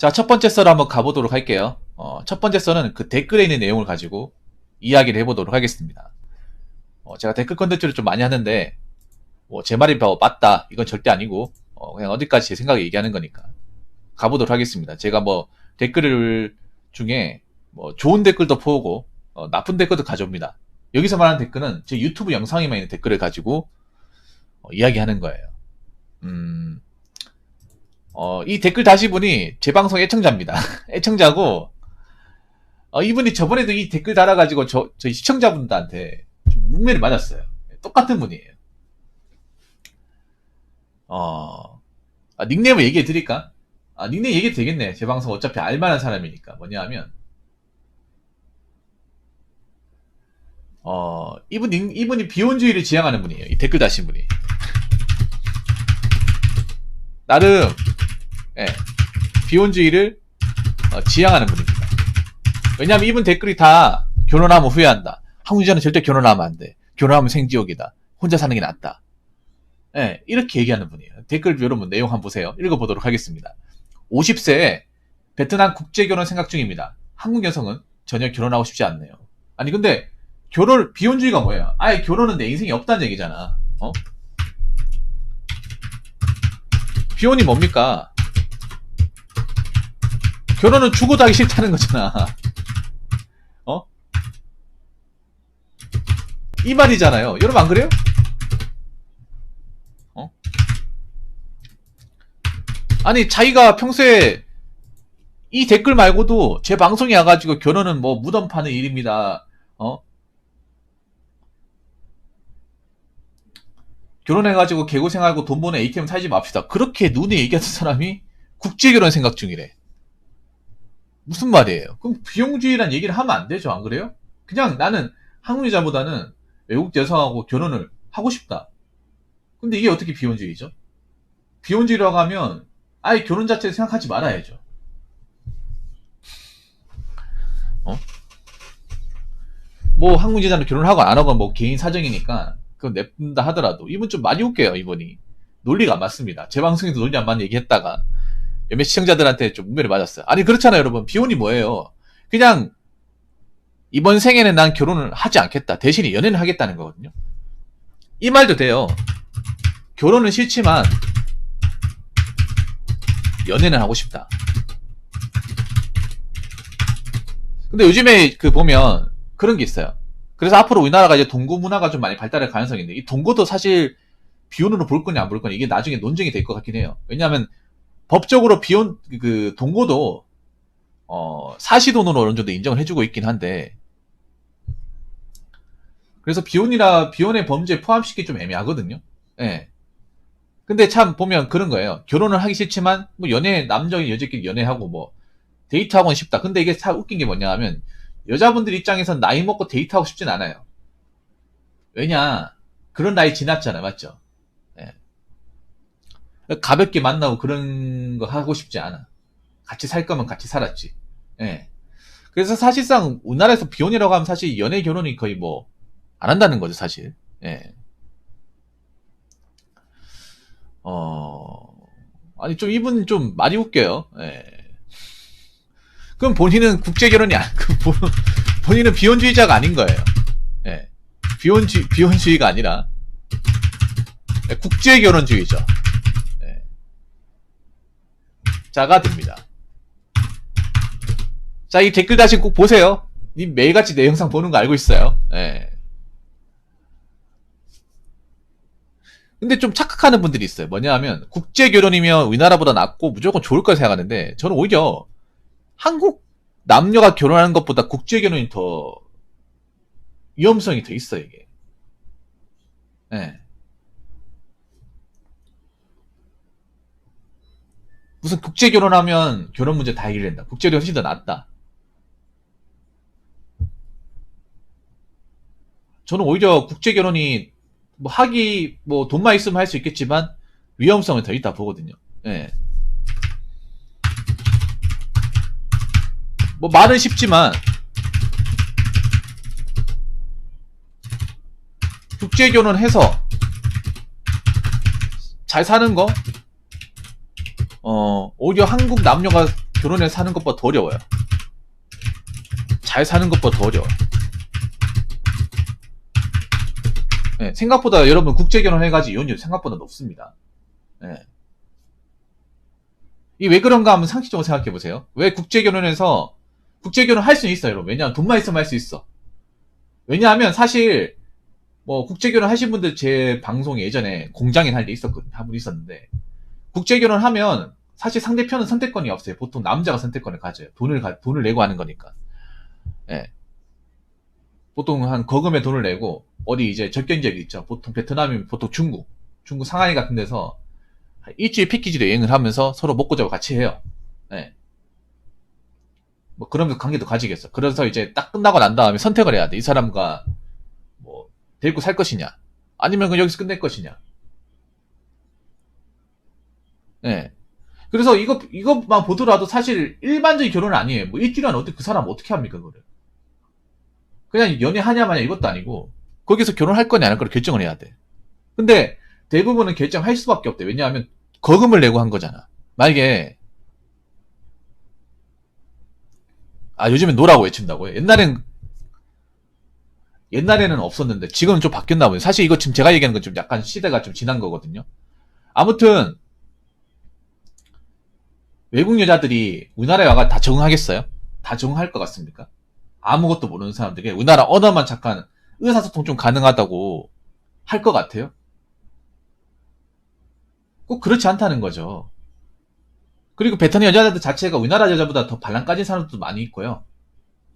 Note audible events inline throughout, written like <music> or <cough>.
자, 첫 번째 썰 한번 가보도록 할게요. 어, 첫 번째 썰은 그 댓글에 있는 내용을 가지고 이야기를 해보도록 하겠습니다. 어, 제가 댓글 컨텐츠를 좀 많이 하는데, 뭐, 제 말이 더 맞다. 이건 절대 아니고, 어, 그냥 어디까지 제 생각을 얘기하는 거니까. 가보도록 하겠습니다. 제가 뭐, 댓글 중에, 뭐, 좋은 댓글도 보고, 어, 나쁜 댓글도 가져옵니다. 여기서 말하는 댓글은 제 유튜브 영상에만 있는 댓글을 가지고, 어, 이야기하는 거예요. 음, 어, 이 댓글 다시 분이 제 방송 애청자입니다. <laughs> 애청자고, 어, 이분이 저번에도 이 댓글 달아가지고 저, 저희 시청자분들한테 좀 문매를 맞았어요. 똑같은 분이에요. 어, 아, 닉네임을 얘기해 드릴까? 아, 닉네임 얘기해도 되겠네. 제 방송 어차피 알만한 사람이니까. 뭐냐 하면, 어, 이분, 닉- 이분이 비혼주의를 지향하는 분이에요. 이 댓글 다신 분이. 나름, 예, 비혼주의를 어, 지향하는 분입니다. 왜냐하면 이분 댓글이 다 결혼하면 후회한다. 한국 여자는 절대 결혼하면 안 돼. 결혼하면 생지옥이다. 혼자 사는 게 낫다. 예, 이렇게 얘기하는 분이에요. 댓글 여러분 내용 한번 보세요. 읽어보도록 하겠습니다. 50세에 베트남 국제결혼 생각 중입니다. 한국 여성은 전혀 결혼하고 싶지 않네요. 아니 근데 결혼 비혼주의가 뭐예요? 아예 결혼은 내 인생이 없다는 얘기잖아. 어? 비혼이 뭡니까? 결혼은 죽어도 하기 싫다는 거잖아. 어? 이 말이잖아요. 여러분 안 그래요? 어? 아니 자기가 평소에 이 댓글 말고도 제 방송에 와가지고 결혼은 뭐 무덤 파는 일입니다. 어? 결혼해가지고 개고생하고 돈 버는 ATM 살지 맙시다. 그렇게 눈에 얘기하는 사람이 국제결혼 생각 중이래. 무슨 말이에요? 그럼 비용주의란 얘기를 하면 안 되죠, 안 그래요? 그냥 나는 한국 여자보다는 외국 여성하고 결혼을 하고 싶다. 근데 이게 어떻게 비혼주의죠? 비혼주의라고 하면 아예 결혼 자체를 생각하지 말아야죠. 어? 뭐 한국 여자는 결혼하고 안 하고 뭐 개인 사정이니까 그건 냅둔다 하더라도 이분 좀 많이 웃겨요, 이분이. 논리가 안 맞습니다. 제 방송에도 논리 안 맞는 얘기했다가 몇몇 시청자들한테 좀 문매를 맞았어요. 아니 그렇잖아요, 여러분. 비혼이 뭐예요? 그냥 이번 생에는 난 결혼을 하지 않겠다. 대신에 연애는 하겠다는 거거든요. 이 말도 돼요. 결혼은 싫지만 연애는 하고 싶다. 근데 요즘에 그 보면 그런 게 있어요. 그래서 앞으로 우리나라가 이제 동거 문화가 좀 많이 발달할 가능성이 있는데 이 동거도 사실 비혼으로 볼 거냐 안 볼 거냐 이게 나중에 논쟁이 될 것 같긴 해요. 왜냐하면 법적으로 비혼 그 동거도 어 사시돈으로 어느 정도 인정을 해주고 있긴 한데 그래서 비혼이라 비혼의 범죄에 포함시키기 좀 애매하거든요. 예. 근데 참 보면 그런 거예요. 결혼을 하기 싫지만 뭐 연애 남자끼리 여자끼리 연애하고 뭐 데이트하고는 싶다. 근데 이게 참 웃긴 게 뭐냐 하면 여자분들 입장에선 나이 먹고 데이트하고 싶진 않아요. 왜냐 그런 나이 지났잖아요, 맞죠? 예. 가볍게 만나고 그런 거 하고 싶지 않아. 같이 살 거면 같이 살았지. 예. 그래서 사실상 우리나라에서 비혼이라고 하면 사실 연애 결혼이 거의 뭐 안 한다는 거죠, 사실. 예. 어, 아니, 좀, 이분 좀 많이 웃겨요. 예. 그럼 본인은 국제 결혼이 안, 그 본- 본인은 비혼주의자가 아닌 거예요. 예. 비혼주, 비혼주의가 아니라, 예, 국제 결혼주의죠. 예. 자가 됩니다. 자, 이 댓글 다시 꼭 보세요. 님 매일같이 내 영상 보는 거 알고 있어요. 예. 근데 좀 착각하는 분들이 있어요. 뭐냐 하면, 국제결혼이면 우리나라보다 낫고 무조건 좋을 거라 생각하는데, 저는 오히려 한국 남녀가 결혼하는 것보다 국제 결혼이 더 위험성이 더 있어요, 이게. 예. 무슨 국제 결혼하면 결혼 문제 다 해결된다. 국제 결혼이 훨씬 더 낫다. 저는 오히려 국제 결혼이 뭐 하기 뭐 돈만 있으면 할 수 있겠지만 위험성은 더 있다 보거든요. 예. 뭐 말은 쉽지만 국제결혼 해서 잘 사는 거, 어, 오히려 한국 남녀가 결혼해서 사는 것보다 더 어려워요. 잘 사는 것보다 더 어려워. 네, 생각보다 여러분 국제 결혼해가지고 이혼율 생각보다 높습니다. 네. 이왜 그런가 하면 상식적으로 생각해 보세요. 왜 국제 결혼해서 국제 결혼 할 수는 있어요, 여러분. 왜냐하면 돈만 있으면 할 수 있어. 왜냐하면 사실 뭐 국제 결혼 하신 분들 제 방송 예전에 공장인 할 때 있었거든요. 한 분 있었는데 국제 결혼 하면 사실 상대편은 선택권이 없어요. 보통 남자가 선택권을 가져요. 돈을 가, 돈을 내고 하는 거니까. 예. 보통 한 거금의 돈을 내고 어디 이제 접견 지역이 있죠. 보통 베트남이면 보통 중국, 중국 상하이 같은 데서 한 일주일 패키지로 여행을 하면서 서로 먹고 자고 같이 해요. 예. 뭐 그러면서 관계도 가지겠어. 그래서 이제 딱 끝나고 난 다음에 선택을 해야 돼. 이 사람과 뭐 데리고 살 것이냐, 아니면 그냥 여기서 끝낼 것이냐. 예. 그래서 이거 이것만 보더라도 사실 일반적인 결혼은 아니에요. 뭐 일주일 안에 어떻게 그 사람 어떻게 합니까 그거를? 그냥 연애하냐 마냐 이것도 아니고 거기서 결혼할 거냐 안 할 거를 결정을 해야 돼. 근데 대부분은 결정할 수밖에 없대. 왜냐하면 거금을 내고 한 거잖아. 만약에 아 요즘엔 노라고 외친다고요? 옛날엔 옛날에는 없었는데 지금은 좀 바뀌었나 보네요. 사실 이거 지금 제가 얘기하는 건 좀 약간 시대가 좀 지난 거거든요. 아무튼 외국 여자들이 우리나라에 와가 다 적응하겠어요? 다 적응할 것 같습니까? 아무것도 모르는 사람들이 우리나라 언어만 잠깐 의사소통 좀 가능하다고 할 것 같아요? 꼭 그렇지 않다는 거죠. 그리고 베트남 여자들 자체가 우리나라 여자보다 더 반란 까진 사람들도 많이 있고요.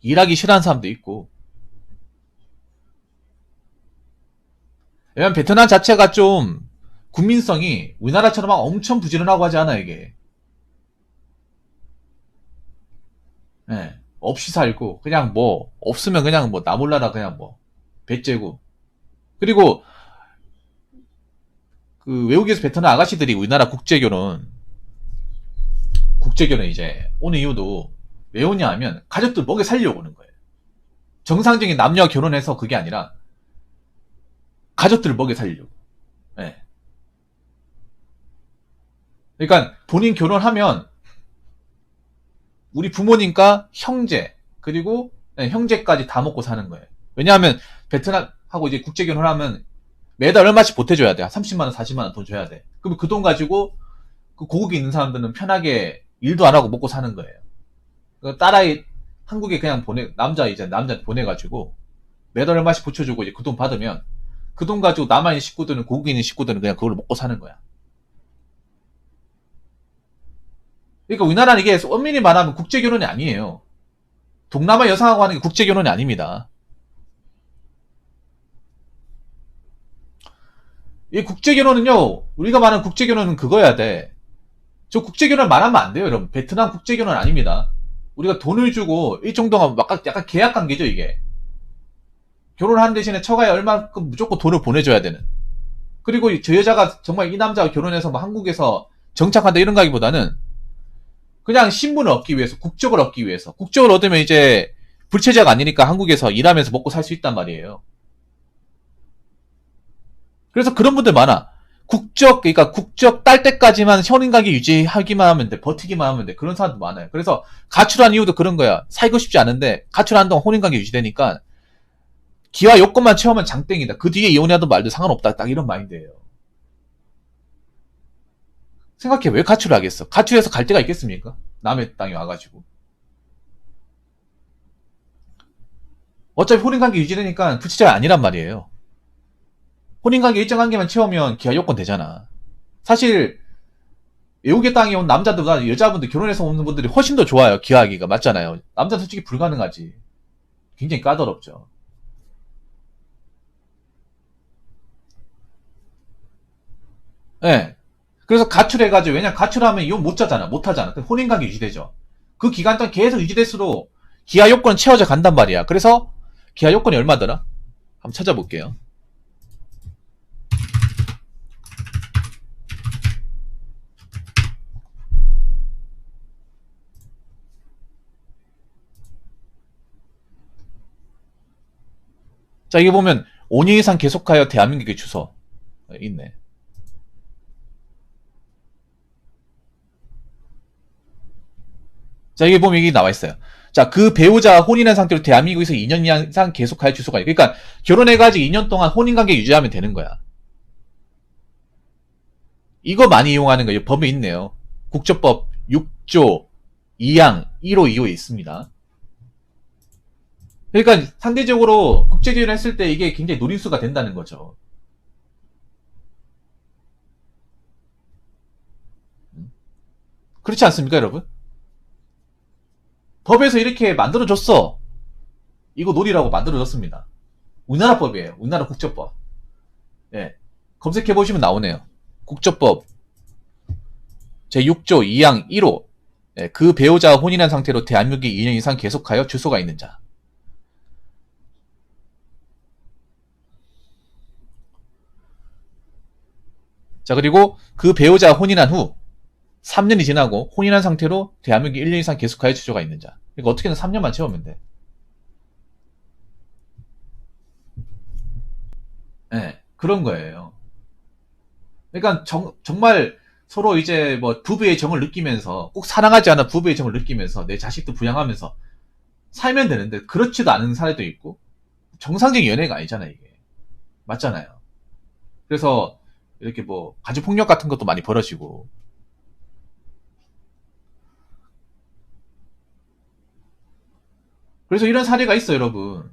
일하기 싫어하는 사람도 있고. 왜냐면 베트남 자체가 좀 국민성이 우리나라처럼 막 엄청 부지런하고 하지 않아 이게. 예. 없이 살고 그냥 뭐 없으면 그냥 뭐 나 몰라라 그냥 뭐 배째고 그리고 그 외국에서 베트남 아가씨들이 우리나라 국제결혼 국제결혼 이제 오는 이유도 왜 오냐 하면 가족들 먹여 살려고 오는 거예요. 정상적인 남녀 결혼해서 그게 아니라 가족들을 먹여 살려고. 예. 그러니까 본인 결혼하면 우리 부모님과 형제 그리고 네, 형제까지 다 먹고 사는 거예요. 왜냐하면 베트남하고 이제 국제 결혼하면 매달 얼마씩 보태줘야 돼. 한 30만 원, 40만 원 돈 줘야 돼. 그럼 그 돈 가지고 그 고국에 있는 사람들은 편하게 일도 안 하고 먹고 사는 거예요. 그 딸아이 한국에 그냥 보내 남자 이제 남자 보내가지고 매달 얼마씩 붙여주고 이제 그 돈 받으면 그 돈 가지고 남아있는 식구들은 고국에 있는 식구들은 그냥 그걸 먹고 사는 거야. 그러니까 우리나라는 이게 엄밀히 말하면 국제 결혼이 아니에요. 동남아 여성하고 하는 게 국제 결혼이 아닙니다. 이 국제 결혼은요, 우리가 말하는 국제 결혼은 그거야 돼. 저 국제결혼 말하면 안 돼요, 여러분. 베트남 국제결혼 아닙니다. 우리가 돈을 주고 일정 동안 약간, 약간 계약 관계죠, 이게. 결혼하는 대신에 처가에 얼마큼 무조건 돈을 보내줘야 되는. 그리고 저 여자가 정말 이 남자가 결혼해서 뭐 한국에서 정착한다 이런 가기보다는 그냥 신분을 얻기 위해서, 국적을 얻기 위해서. 국적을 얻으면 이제 불체자가 아니니까 한국에서 일하면서 먹고 살 수 있단 말이에요. 그래서 그런 분들 많아. 국적, 그러니까 국적 딸 때까지만 현인관계 유지하기만 하면 돼. 버티기만 하면 돼. 그런 사람도 많아요. 그래서 가출한 이유도 그런 거야. 살고 싶지 않은데 가출한 동안 혼인관계 유지되니까 기와 요건만 채우면 장땡이다. 그 뒤에 이혼해도 말도 상관없다. 딱 이런 마인드예요. 생각해 왜 가출을 하겠어? 가출해서 갈 데가 있겠습니까? 남의 땅에 와가지고. 어차피 혼인관계 유지되니까 부치자가 아니란 말이에요. 혼인 관계 일정 관계만 채우면 기아 요건 되잖아. 사실 외국의 땅에 온 남자들보다 여자분들 결혼해서 오는 분들이 훨씬 더 좋아요. 기하기가 맞잖아요. 남자 솔직히 불가능하지. 굉장히 까다롭죠. 예. 네. 그래서 가출해가지고, 왜냐, 가출하면 이혼 못 하잖아. 못 하잖아. 혼인관계 유지되죠. 그 기간 동안 계속 유지될수록 기아 요건은 채워져 간단 말이야. 그래서 기아 요건이 얼마더라? 한번 찾아볼게요. 자, 이게 보면 5년 이상 계속하여 대한민국의 주소 있네. 자, 여기 보면 여기 나와 있어요. 자, 그 배우자 혼인한 상태로 대한민국에서 2년 이상 계속할 주소가 있고, 그러니까 결혼해가지고 2년 동안 혼인관계 유지하면 되는 거야. 이거 많이 이용하는 거예요. 법에 있네요. 국조법 6조 2항 1호 2호에 있습니다. 그러니까 상대적으로 국제결혼 했을 때 이게 굉장히 노림수가 된다는 거죠. 그렇지 않습니까, 여러분? 법에서 이렇게 만들어줬어. 이거 놀이라고 만들어줬습니다. 우리나라 법이에요. 우리나라 국제법. 예. 검색해보시면 나오네요. 국조법 제6조 2항 1호 예, 그 배우자와 혼인한 상태로 대한민국에 2년 이상 계속하여 주소가 있는 자. 자, 그리고 그 배우자와 혼인한 후 3년이 지나고 혼인한 상태로 대한민국에 1년 이상 계속하여 주소가 있는 자. 그러니까 어떻게든 3년만 채우면 돼. 예, 그런 거예요. 그러니까 정, 정말 서로 이제 뭐 부부의 정을 느끼면서 꼭 사랑하지 않아 부부의 정을 느끼면서 내 자식도 부양하면서 살면 되는데 그렇지도 않은 사례도 있고 정상적인 연애가 아니잖아요 이게 맞잖아요 그래서 이렇게 뭐 가족 폭력 같은 것도 많이 벌어지고 그래서 이런 사례가 있어요 여러분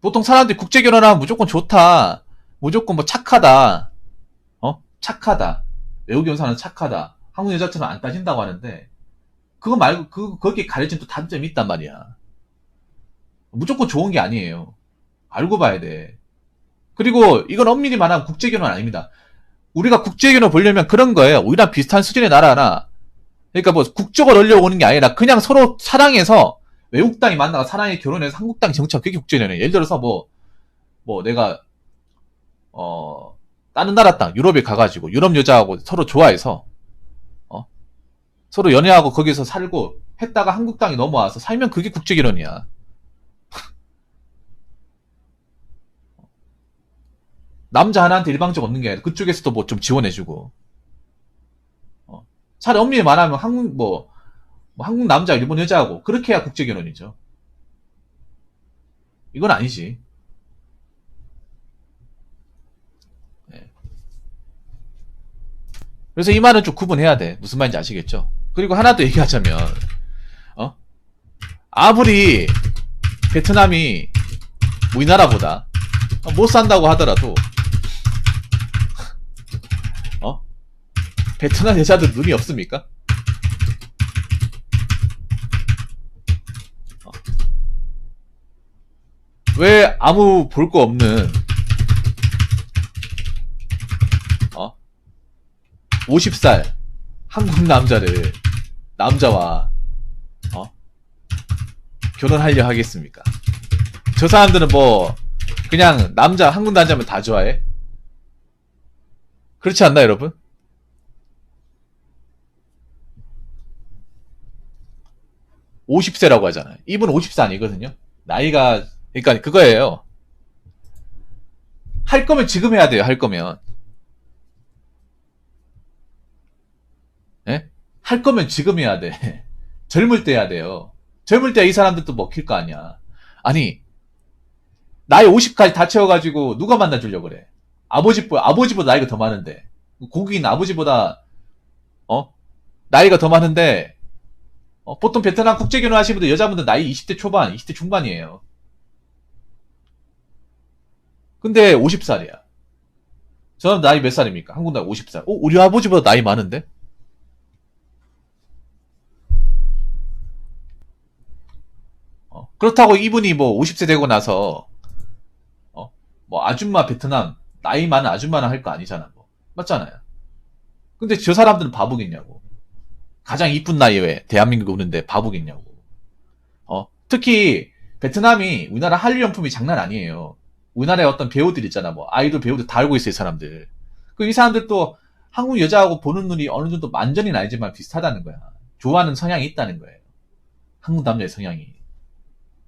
보통 사람들이 국제 결혼하면 무조건 좋다 무조건 뭐 착하다 착하다. 외국 연사는 착하다. 한국 여자처럼 안 따진다고 하는데 그거 말고 그 거기에 가려진 또 단점이 있단 말이야. 무조건 좋은 게 아니에요. 알고 봐야 돼. 그리고 이건 엄밀히 말하면 국제결혼 아닙니다. 우리가 국제결혼 보려면 그런 거예요. 우리랑 비슷한 수준의 나라 하나. 그러니까 뭐 국적을 올려오는 게 아니라 그냥 서로 사랑해서 외국 땅이 만나가 사랑해 결혼해서 한국 땅 정착 그게 국제연애예요. 예를 들어서 뭐뭐 내가 어 다른 나라 땅, 유럽에 가가지고 유럽 여자하고 서로 좋아해서 어? 서로 연애하고 거기서 살고 했다가 한국 땅에 넘어와서 살면 그게 국제결혼이야. 남자 하나한테 일방적 없는 게 아니라 그쪽에서도 뭐 좀 지원해주고. 어. 차라리 엄밀히 말하면 한국 뭐, 뭐 한국 남자, 일본 여자하고 그렇게 해야 국제 결혼이죠. 이건 아니지. 그래서 이 말은 좀 구분해야 돼. 무슨 말인지 아시겠죠? 그리고 하나 더 얘기하자면, 어? 아무리 베트남이 우리나라보다 못 산다고 하더라도, 어? 베트남 여자들 눈이 없습니까? 어? 왜 아무 볼 거 없는 50살 한국 남자를 남자와 어? 결혼하려 하겠습니까? 저 사람들은 뭐 그냥 남자 한국 남자면 다 좋아해? 그렇지 않나 여러분? (50세라고) 하잖아요 이분 (50세) 아니거든요 나이가 그러니까 그거예요 할 거면 지금 해야 돼요 할 거면 예? 할 거면 지금 해야 돼. <laughs> 젊을 때 해야 돼요. 젊을 때 이 사람들도 먹힐 거 아니야. 아니, 나이 50까지 다 채워가지고 누가 만나주려고 그래. 아버지, 아버지보다 나이가 더 많은데. 고국인 아버지보다, 어? 나이가 더 많은데, 어, 보통 베트남 국제결혼 하시는 분들, 여자분들 나이 20대 초반, 20대 중반이에요. 근데 50살이야. 저는 나이 몇 살입니까? 한국 나이 50살. 어, 우리 아버지보다 나이 많은데? 어, 그렇다고 이분이 뭐 50세 되고 나서 어, 뭐 아줌마 베트남 나이 많은 아줌마나 할 거 아니잖아 뭐 맞잖아요. 근데 저 사람들은 바보겠냐고. 가장 이쁜 나이에 대한민국 오는데 바보겠냐고. 어, 특히 베트남이 우리나라 한류 용품이 장난 아니에요. 우리나라에 어떤 배우들 있잖아 뭐 아이돌 배우들 다 알고 있어요 이 사람들. 그 이 사람들도 한국 여자하고 보는 눈이 어느 정도 완전히 아니지만 비슷하다는 거야. 좋아하는 성향이 있다는 거예요. 한국 남자의 성향이.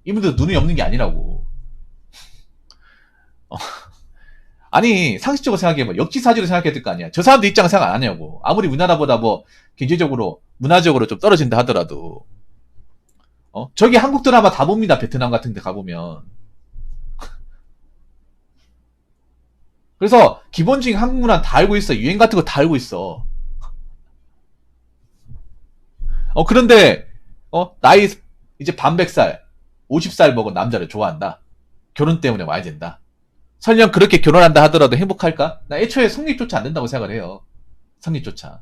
이분들 눈이 없는 게 아니라고. 어. 아니 상식적으로 생각해봐 역지사지로 생각해야 될 거 아니야 저 사람들 입장 생각 안 하냐고 아무리 우리나라보다 뭐 경제적으로 문화적으로 좀 떨어진다 하더라도. 어? 저기 한국 드라마 다 봅니다. 베트남 같은 데 가보면. <laughs> 그래서 기본적인 한국 문화 다 알고 있어. 유행 같은 거 다 알고 있어. <laughs> 어 그런데 어? 나이 이제 반백살 50살 먹은 남자를 좋아한다. 결혼 때문에 와야 된다. 설령 그렇게 결혼한다 하더라도 행복할까? 나 애초에 성립조차 안 된다고 생각을 해요. 성립조차.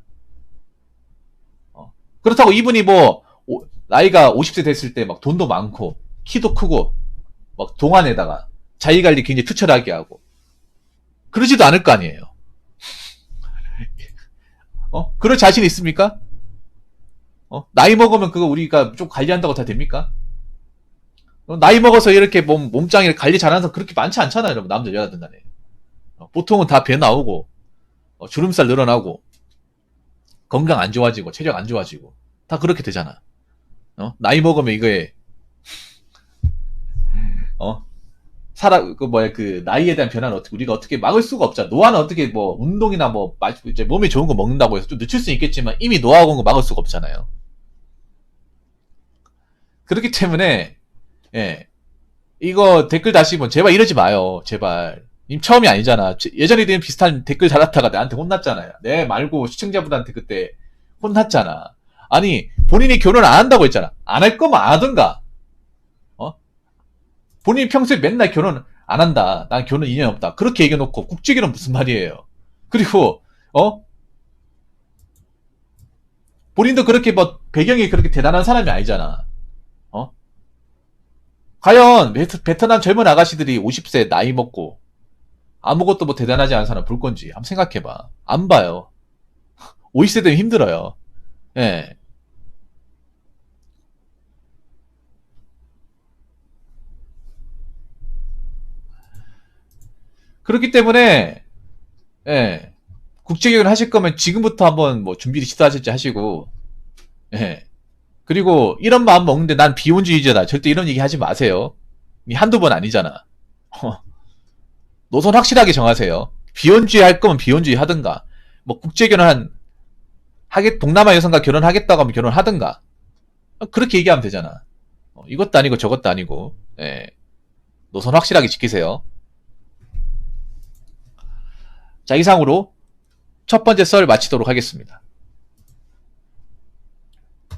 어. 그렇다고 이분이 뭐, 오- 나이가 50세 됐을 때 막 돈도 많고, 키도 크고, 막 동안에다가 자기 관리 굉장히 투철하게 하고, 그러지도 않을 거 아니에요. <laughs> 어? 그럴 자신 있습니까? 어? 나이 먹으면 그거 우리가 좀 관리한다고 다 됩니까? 어, 나이 먹어서 이렇게 몸, 몸짱이를 관리 잘하는 사람 그렇게 많지 않잖아요, 여러분. 남자, 여자든 간에. 어, 보통은 다 배 나오고, 어, 주름살 늘어나고, 건강 안 좋아지고, 체력 안 좋아지고, 다 그렇게 되잖아. 어? 나이 먹으면 이거에, 어? 살아, 그, 뭐야, 그, 나이에 대한 변화는 어떻게, 우리가 어떻게 막을 수가 없잖아. 노화는 어떻게 뭐, 운동이나 뭐, 마- 이제 몸에 좋은 거 먹는다고 해서 좀 늦출 수 있겠지만, 이미 노화가 온 거 막을 수가 없잖아요. 그렇기 때문에, 예. 이거 댓글 다시면 제발 이러지 마요. 제발. 님 처음이 아니잖아. 제- 예전에도 비슷한 댓글 달았다가 나한테 혼났잖아요. 내 말고 시청자분한테 그때 혼났잖아. 아니, 본인이 결혼 안 한다고 했잖아. 안 할 거면 안 하든가. 어? 본인이 평소에 맨날 결혼 안 한다. 난 결혼 인연 없다. 그렇게 얘기해놓고 국제결혼 무슨 말이에요. 그리고, 어? 본인도 그렇게 뭐, 배경이 그렇게 대단한 사람이 아니잖아. 어? 과연 베트, 베트남 젊은 아가씨들이 50세 나이 먹고 아무것도 뭐 대단하지 않은 사람 볼 건지 한번 생각해봐. 안 봐요. 50세 되면 힘들어요. 예. 그렇기 때문에 예. 국제결혼 하실 거면 지금부터 한번 뭐 준비를 시도하실지 하시고 예. 그리고 이런 마음 먹는데 난 비혼주의자다. 절대 이런 얘기 하지 마세요. 이 한두 번 아니잖아. <laughs> 어. 노선 확실하게 정하세요. 비혼주의 할 거면 비혼주의 하든가. 뭐 국제 결혼 한 하겠 동남아 여성과 결혼하겠다고 하면 결혼하든가. 어, 그렇게 얘기하면 되잖아. 어, 이것도 아니고 저것도 아니고. 예. 노선 확실하게 지키세요. 자, 이상으로 첫 번째 썰 마치도록 하겠습니다.